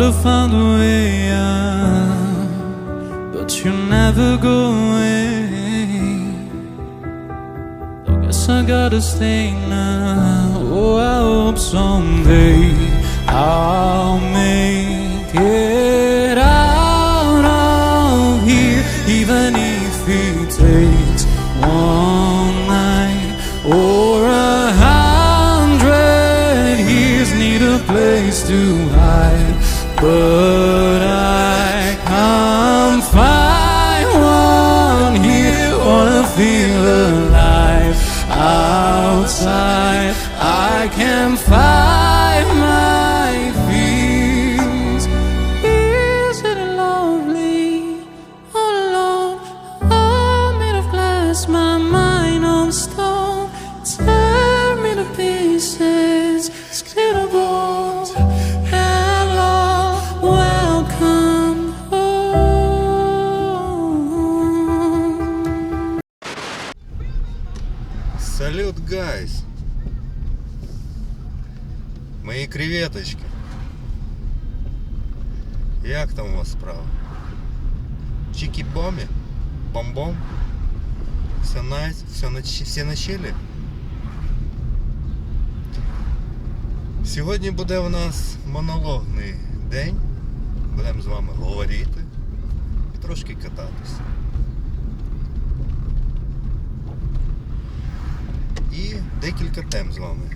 Thought I a way out, but you never go away. I guess I gotta stay now. Oh, I hope someday I'll make it out of here, even if it takes one night or a hundred years. Need a place to hide, but I can't find one here. Wanna feel alive Вас справа? Чики-бомі? Бомбом? Все найс? Все на, всі на чилі? Сьогодні буде у нас монологний день. Будемо з вами говорити і трошки кататися. І декілька тем з вами,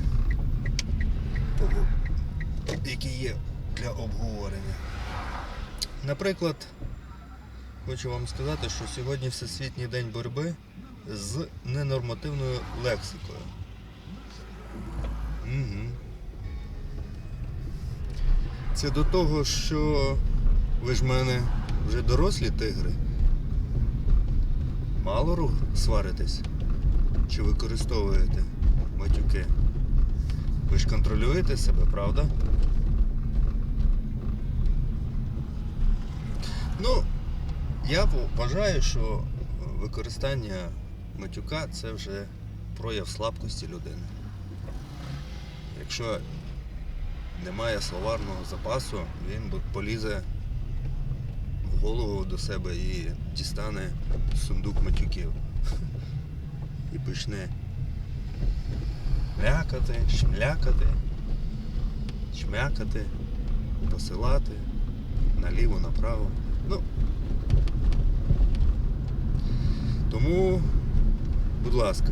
які є для обговорення. Наприклад, хочу вам сказати, що сьогодні Всесвітній день боротьби з ненормативною лексикою. Угу. Це до того, що ви ж в мене вже дорослі тигри. Мало рух сваритесь? Чи використовуєте матюки? Ви ж контролюєте себе, правда? Ну, я вважаю, що використання матюка це вже прояв слабкості людини. Якщо немає словарного запасу, він полізе в голову до себе і дістане сундук матюків і почне млякати, шмлякати, чмякати, посилати наліво, направо. Ну, тому, будь ласка,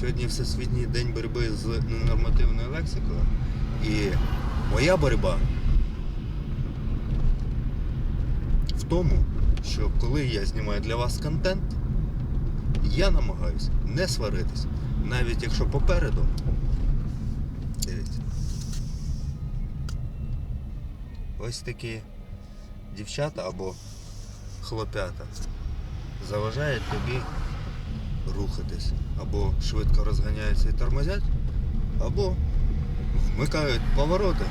сьогодні Всесвітній день боротьби з ненормативною лексикою. І моя боротьба в тому, що коли я знімаю для вас контент, я намагаюся не сваритись. Навіть якщо попереду. Дивіться. Ось такі дівчата або хлопята заважають тобі рухатись. Або швидко розганяються і тормозять, або вмикають повороти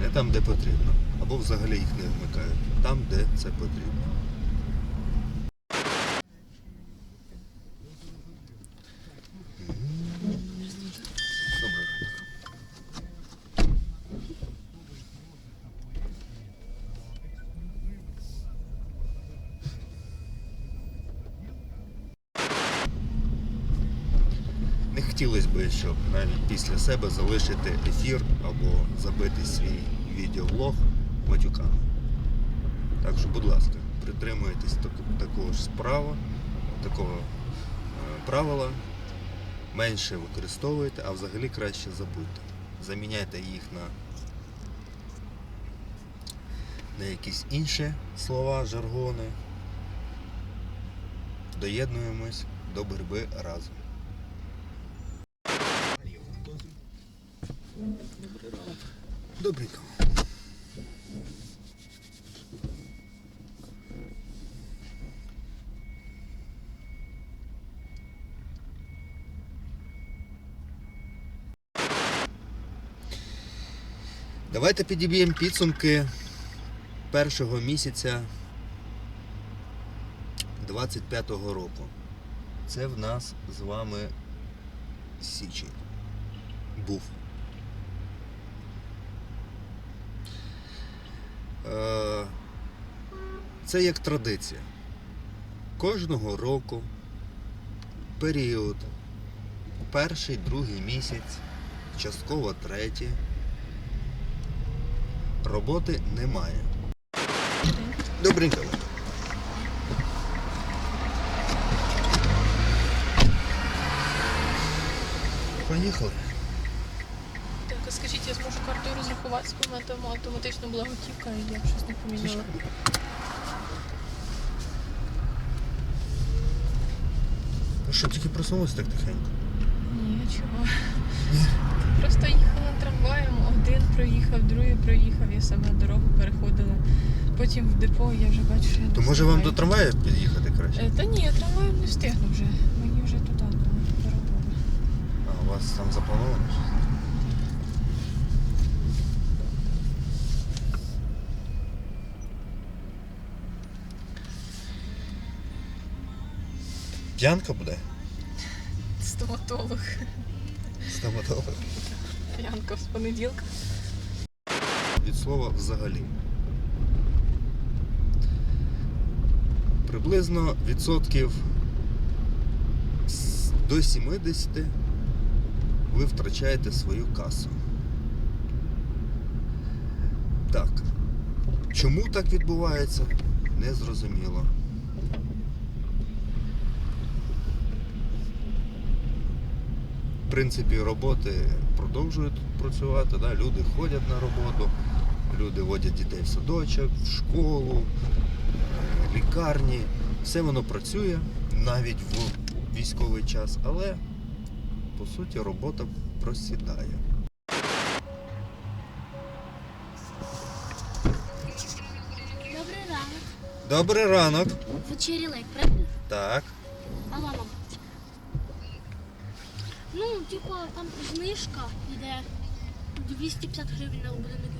не там, де потрібно. Або взагалі їх не вмикають, там, де це потрібно. Щоб навіть після себе залишити ефір або забити свій відеоблог матюками. Так що, будь ласка, притримуйтесь такого ж справа, такого е, правила. Менше використовуйте, а взагалі краще забудьте. Заміняйте їх на, на якісь інші слова, жаргони. Доєднуємось до боротьби разом. Добренько. Давайте підіб'ємо підсумки першого місяця 25-го року. Це в нас з вами січень. був. Е, Це як традиція. Кожного року період перший, другий місяць, частково третій. Роботи немає. Добренько. Поїхали. Скажіть, я зможу картою в мене там автоматично була готівка, і я щось не поміняла. Ну що, тільки просунулися так тихенько? Ні, чого. Просто їхала трамваєм, один проїхав, другий проїхав, я сама дорогу переходила. Потім в депо я вже бачу, що я То не може вам до встигаю. трамваю під'їхати краще? Е, Та ні, я трамваєм не встигну вже. Мені вже туди на до роботи. А, у вас там заплановано? щось? П'янка буде? Стоматолог. Стоматолог. Янка з понеділка. Від слова взагалі. Приблизно відсотків до 70 ви втрачаєте свою касу. Так. Чому так відбувається? Незрозуміло. В принципі, роботи продовжують працювати, да? люди ходять на роботу, люди водять дітей в садочок, в школу, е, лікарні. Все воно працює навіть в військовий час, але по суті робота просідає. Добрий ранок. Добрий ранок. Вечері лейк, правда? Так. Ну, типу, там знижка йде 250 гривень на будинок.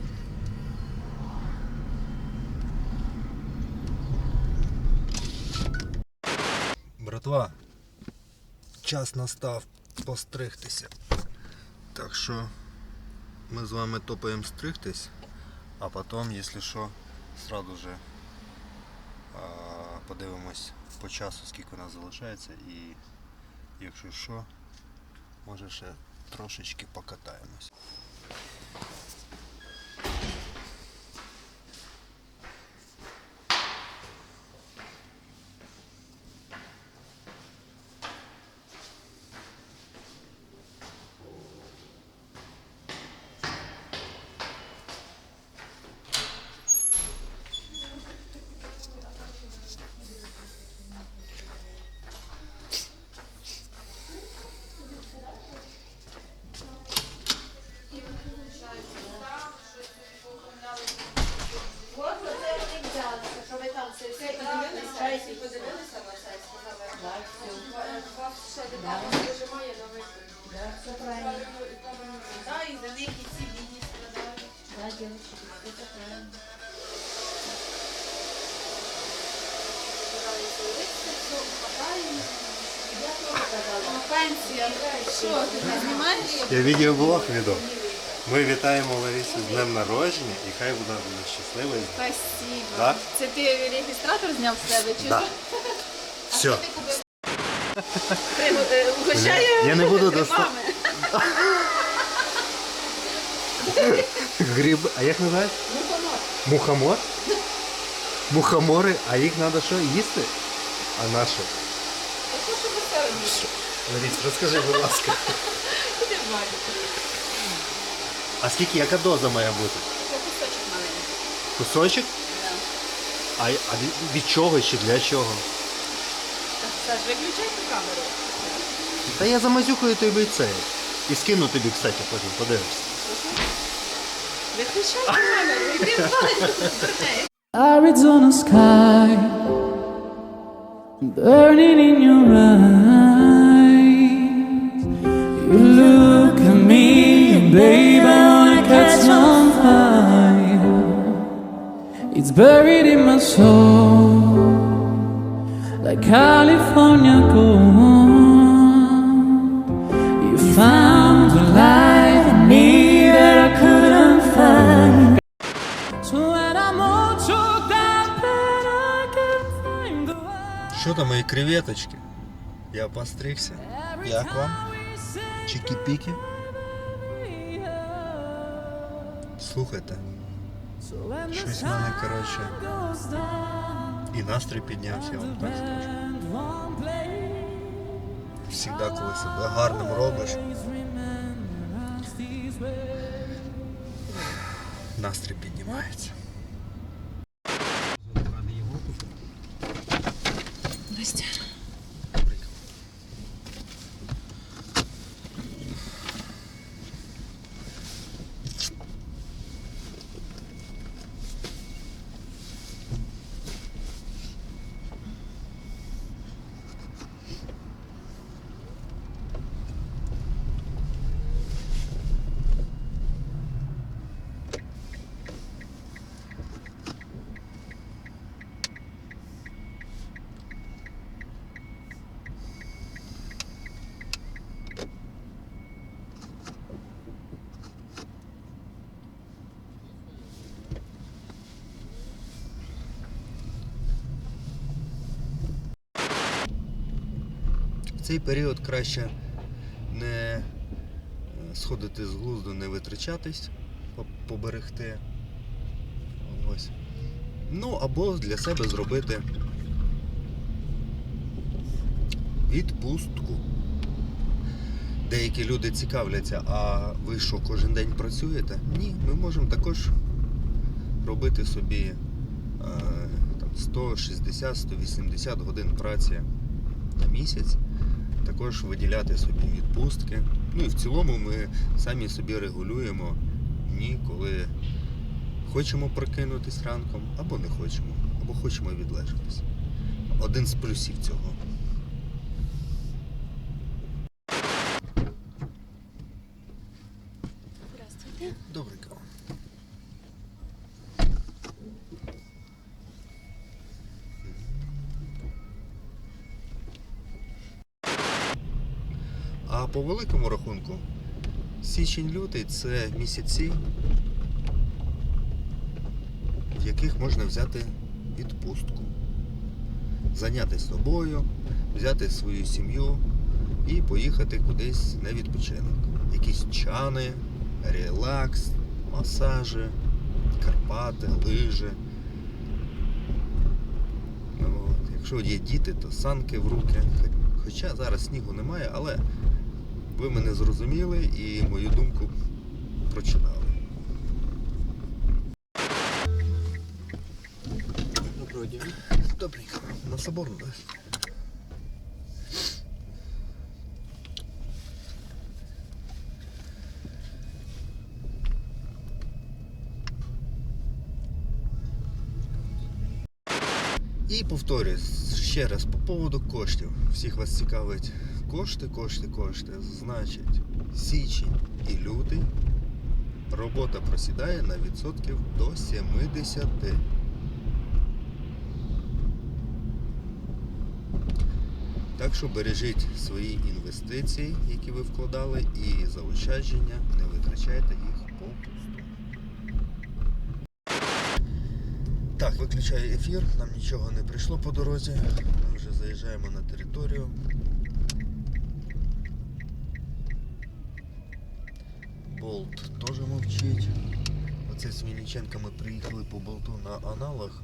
Братва, час настав постригтися. Так що ми з вами топаємо стригтись, а потім, якщо що, сразу же подивимось по часу, скільки у нас залишається, і якщо що, може ще трошечки покатаємось. Я відеоблог веду. Ми вітаємо Ларису з днем народження і хай вона буде щаслива. Спасибо. Да? Це ти реєстратор зняв з себе чи Да. Все. Ти, угощає Я не буду доста-? Гриб. А як називають? Мухомор. Мухомори, а їх треба що, їсти? А наші? Яку Ларис, розкажи, будь ласка. А скільки, яка доза має бути? Це кусочок маленький. Кусочок? А, а від- від чого чи для чого? Так, Саш, виключай ту камеру. Та я замазюкаю тобі цей. І скину тобі, кстати, потім подивишся. Виключай камеру. Іди Arizona sky burning in your eyes. look at me, and babe, I wanna catch on fire. It's buried in my soul, like California gold. You found the light in me that I couldn't find. So when I'm all choked up and I can find the way. Что там мои креветочки? Я постригся. Я к вам. Чики-піки? Слухайте. Щось в мене, коротше. І настрій піднявся, я вам так скажу. Всігда, коли себе гарним робиш. Настрій піднімається. Настя. В цей період краще не е, сходити з глузду, не витрачатись, поберегти. Ось. Ну, або для себе зробити відпустку. Деякі люди цікавляться, а ви що, кожен день працюєте? Ні, ми можемо також робити собі е, там, 160-180 годин праці на місяць також виділяти собі відпустки. Ну і в цілому ми самі собі регулюємо дні, коли хочемо прокинутись ранком, або не хочемо, або хочемо відлежатись. Один з плюсів цього. По великому рахунку, січень-лютий це місяці, в яких можна взяти відпустку, зайнятися собою, взяти свою сім'ю і поїхати кудись на відпочинок. Якісь чани, релакс, масажі, Карпати, лижі. Ну. Якщо є діти, то санки в руки. Хоча зараз снігу немає, але ви мене зрозуміли і мою думку прочитали. Доброго дня. Добренько. На соборну, так? І повторюсь ще раз по поводу коштів. Всіх вас цікавить кошти, кошти, кошти. Значить, січень і лютий робота просідає на відсотків до 70. Так що бережіть свої інвестиції, які ви вкладали, і заощадження, не витрачайте їх попусту. Так, виключаю ефір, нам нічого не прийшло по дорозі. Ми вже заїжджаємо на територію. Болт теж мовчить. Оце з Мільниченка ми приїхали по болту на аналог.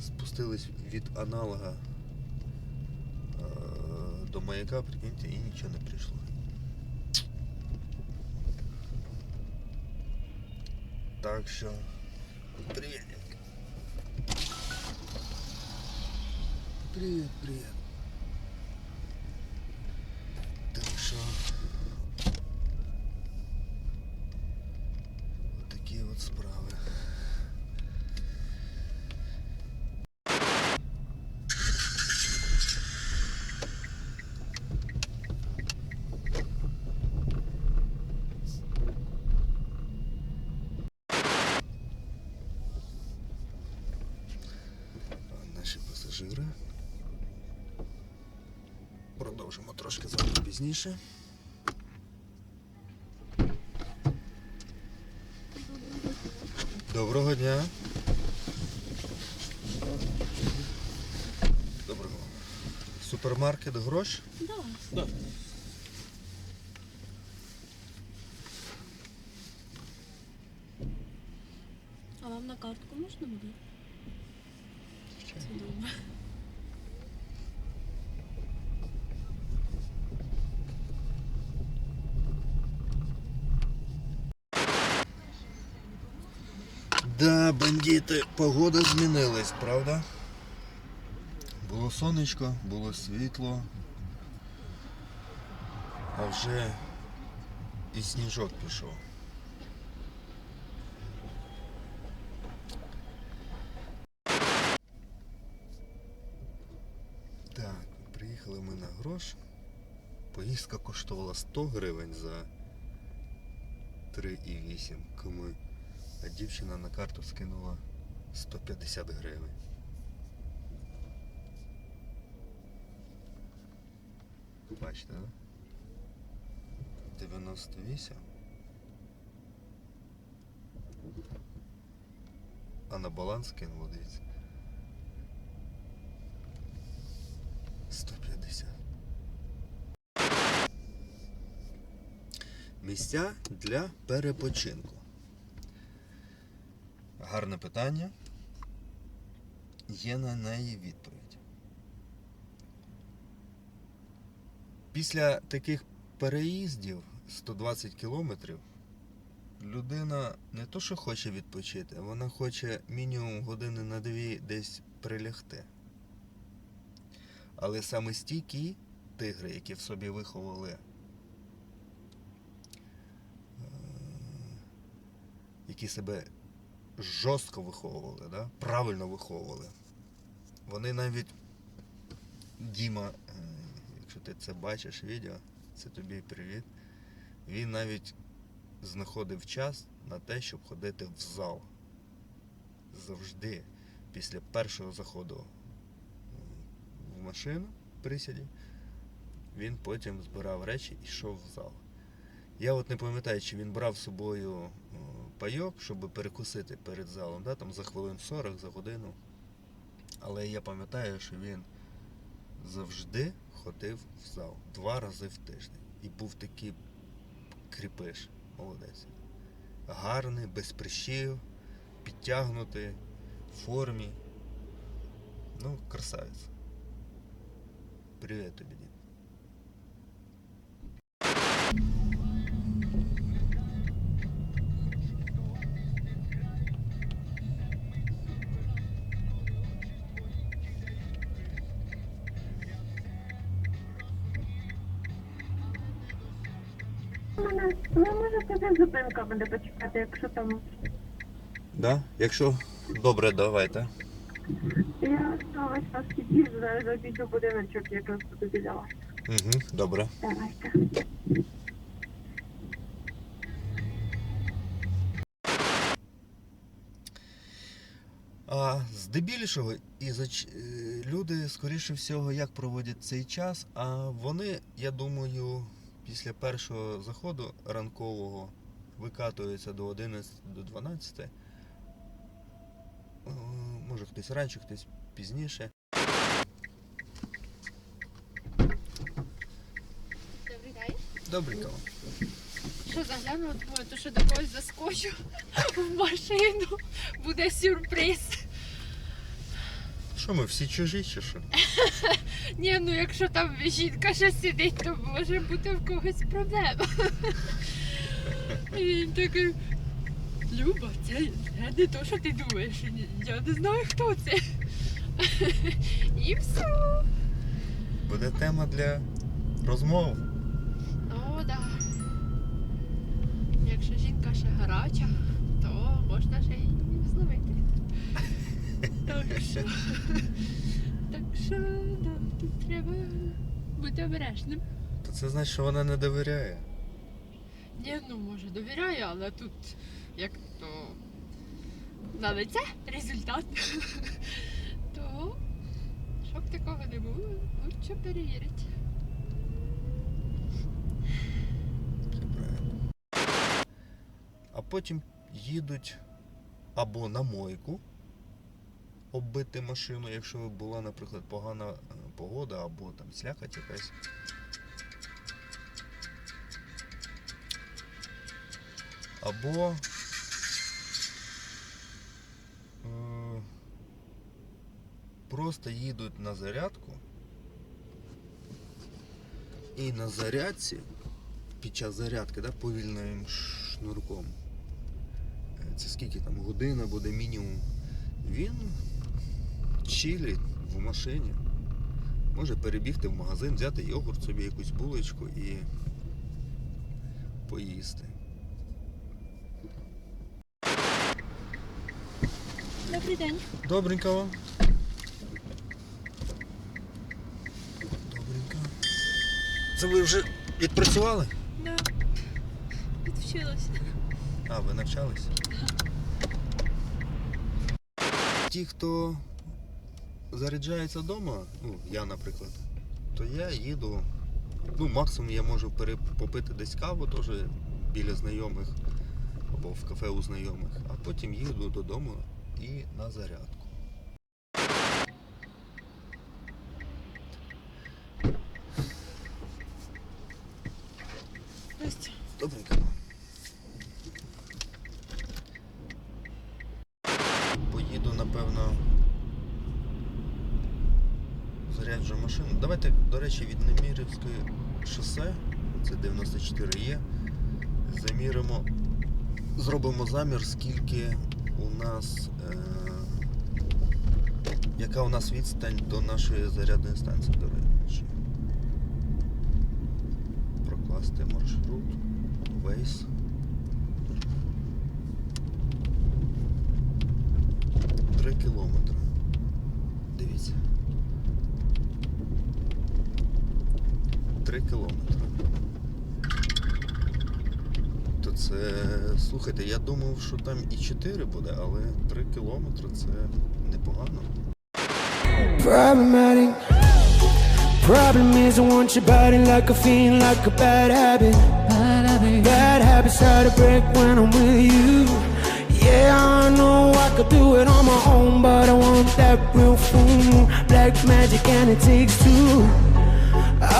Спустились від аналога е, до маяка, прикиньте, і нічого не прийшло. Так що. Привіт. Привіт, привіт. Так що. От такі от справи. А Наші пасажири. Продовжимо трошки завтра пізніше. Доброго дня. Доброго. супермаркет грош? Да. Да. А вам на картку можна буде? Це добре. Да, бандити, погода змінилась, правда? Було сонечко, було світло. А вже і сніжок пішов. Так, приїхали ми на грош. Поїздка коштувала 100 гривень за 3,8 км. А дівчина на карту скинула 150 гривень. Бачите, да? 98. А на баланс кинуло, дивіться. 150. Місця для перепочинку. Гарне питання. Є на неї відповідь. Після таких переїздів 120 кілометрів людина не то, що хоче відпочити, вона хоче мінімум години на дві десь прилягти. Але саме стійкі тигри, які в собі виховали е, які себе жорстко виховували, да? правильно виховували. Вони навіть Діма, е, якщо ти це бачиш відео, це тобі привіт. Він навіть знаходив час на те, щоб ходити в зал. Завжди після першого заходу в машину присіді, він потім збирав речі і йшов в зал. Я от не пам'ятаю, чи він брав з собою пайок, щоб перекусити перед залом, да, там за хвилин 40, за годину. Але я пам'ятаю, що він завжди ходив в зал два рази в тиждень. І був такий кріпиш, молодець. Гарний, без прищів, підтягнутий, в формі. Ну, красавець. Привіт тобі, дід. За зупинка буде почекати, якщо там. Да? Якщо добре, давайте. Я весь час сидів, зараз обійду будиночок, якраз буду біля вас. Угу, добре. Давайте. А здебільшого і зач... е, люди, скоріше всього, як проводять цей час, а вони, я думаю, після першого заходу ранкового викатуються до 11 до 12. Е, Може хтось раніше, хтось пізніше. Добрий день. Добренько. Що заглянула, думаю, то що до когось заскочу в машину. Буде сюрприз. Що ми всі чужі чи що? Ні, ну якщо там жінка ще сидить, то може бути в когось проблема. І він такий. Люба, це, не то, що ти думаєш. Я не знаю, хто це. І все. Буде тема для розмов. О, да. Якщо жінка ще гаряча, то можна ще її зловити. Так що. Так що, да, тут треба бути обережним. То це значить, що вона не довіряє. Ні, ну може довіряю, але тут як то на лице результат. То щоб такого не було, лучше перевірити. А потім їдуть або на мойку, оббити машину, якщо була, наприклад, погана е, погода або там слякоть якась. Або е, просто їдуть на зарядку і на зарядці під час зарядки, да, повільним шнурком. е, Це скільки там година буде мінімум. Він чилить в машині. Може перебігти в магазин, взяти йогурт собі якусь булочку і поїсти. Добрий день. Добренько вам. Добренько. Це ви вже відпрацювали? Да. Відвчилася. А, ви навчались? Ті, хто заряджається вдома, ну, я, наприклад, то я їду. Ну, максимум я можу попити десь каву теж біля знайомих або в кафе у знайомих, а потім їду додому і на зарядку. Добренько. Поїду, напевно. Заряджу машину. Давайте, до речі, від Немірівської шосе, це 94 є. Заміримо, зробимо замір, скільки у нас. Е, яка у нас відстань до нашої зарядної станції, до речі. Прокласти маршрут. Waze. Три кілометри. Дивіться. Три кілометри. То це, слухайте, я думав, що там і 4 буде, але 3 кілометри це непогано. problematic. Problem is, I want your body like a fiend, like a bad habit. Bad habits hard to break when I'm with you. Yeah, I know I could do it on my own, but I want that real full moon, black magic, and it takes two.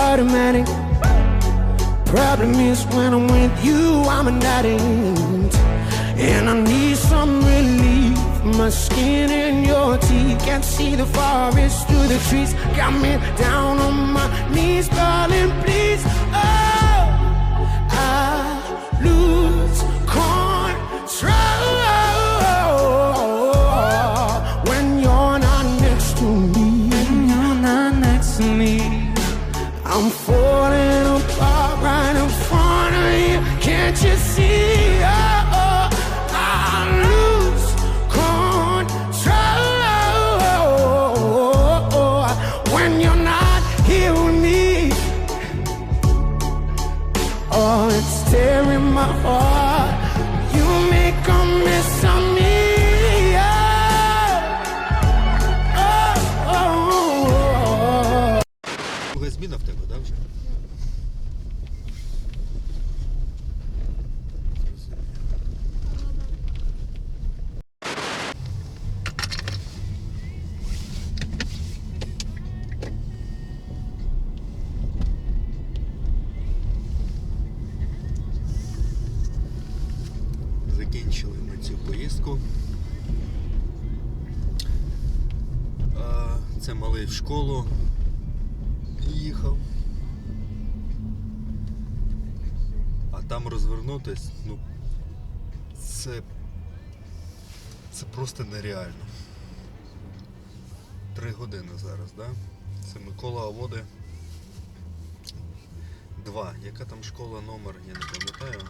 Automatic. Problem is, when I'm with you, I'm an addict, and I need some relief. My skin and your teeth can't see the forest through the trees. Got me down on my knees, darling, please. Oh, I lose control when you're not next to me. When you're not next to me. I'm falling Це малий в школу їхав. А там розвернутись, ну це. Це просто нереально. Три години зараз, да? Це Микола Аводи. Два. Яка там школа номер, я не пам'ятаю.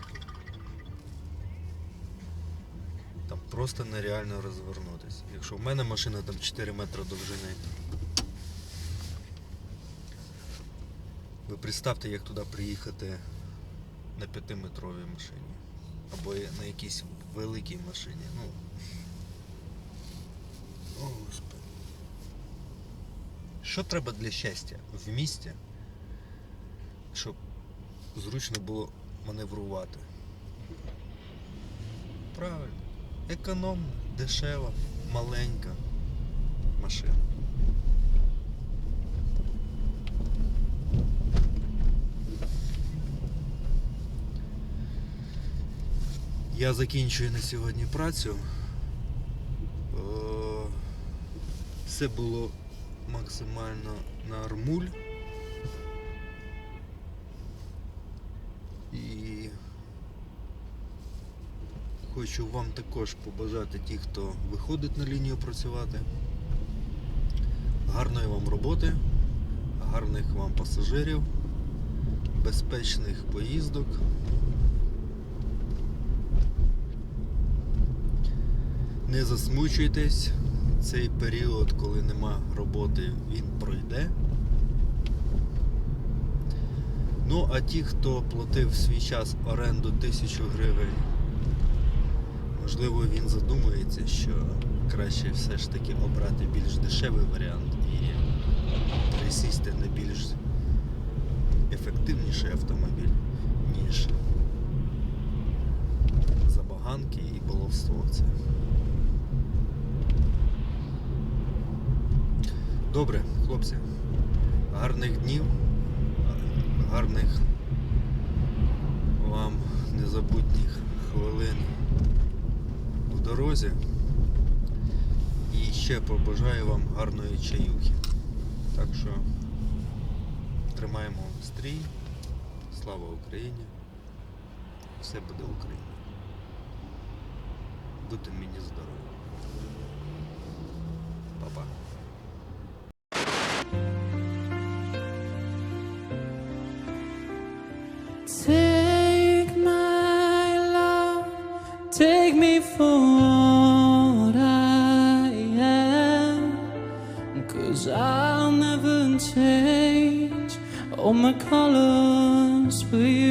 Просто нереально розвернутись. Якщо в мене машина там 4 метри довжини. Ви представте, як туди приїхати на 5-метровій машині. Або на якійсь великій машині. Ну. О, Господи. Що треба для щастя в місті, щоб зручно було маневрувати? Правильно. Економно, дешево, маленька. машин. Я закінчую на сьогодні працю. Е, Все було максимально на армуль. І хочу вам також побажати ті, хто виходить на лінію працювати. Гарної вам роботи, гарних вам пасажирів, безпечних поїздок. Не засмучуйтесь, цей період, коли нема роботи, він пройде. Ну, а ті, хто платив свій час оренду тисячу гривень, можливо, він задумується, що краще все ж таки обрати більш дешевий варіант і пересісти на більш ефективніший автомобіль, ніж забаганки і баловство. Добре, хлопці. Гарних днів, гарних вам незабутніх хвилин дорозі. І ще побажаю вам гарної чаюхи. Так що тримаємо стрій. Слава Україні! Все буде Україна. Будьте мені здорові. Па-па. Cause I'll never change all my colors for you.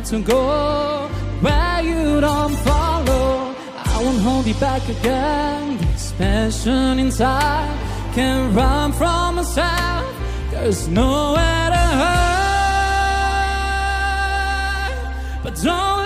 Wanna to go where you don't follow. I won't hold you back again. This passion inside can run from myself. There's nowhere to hide. But don't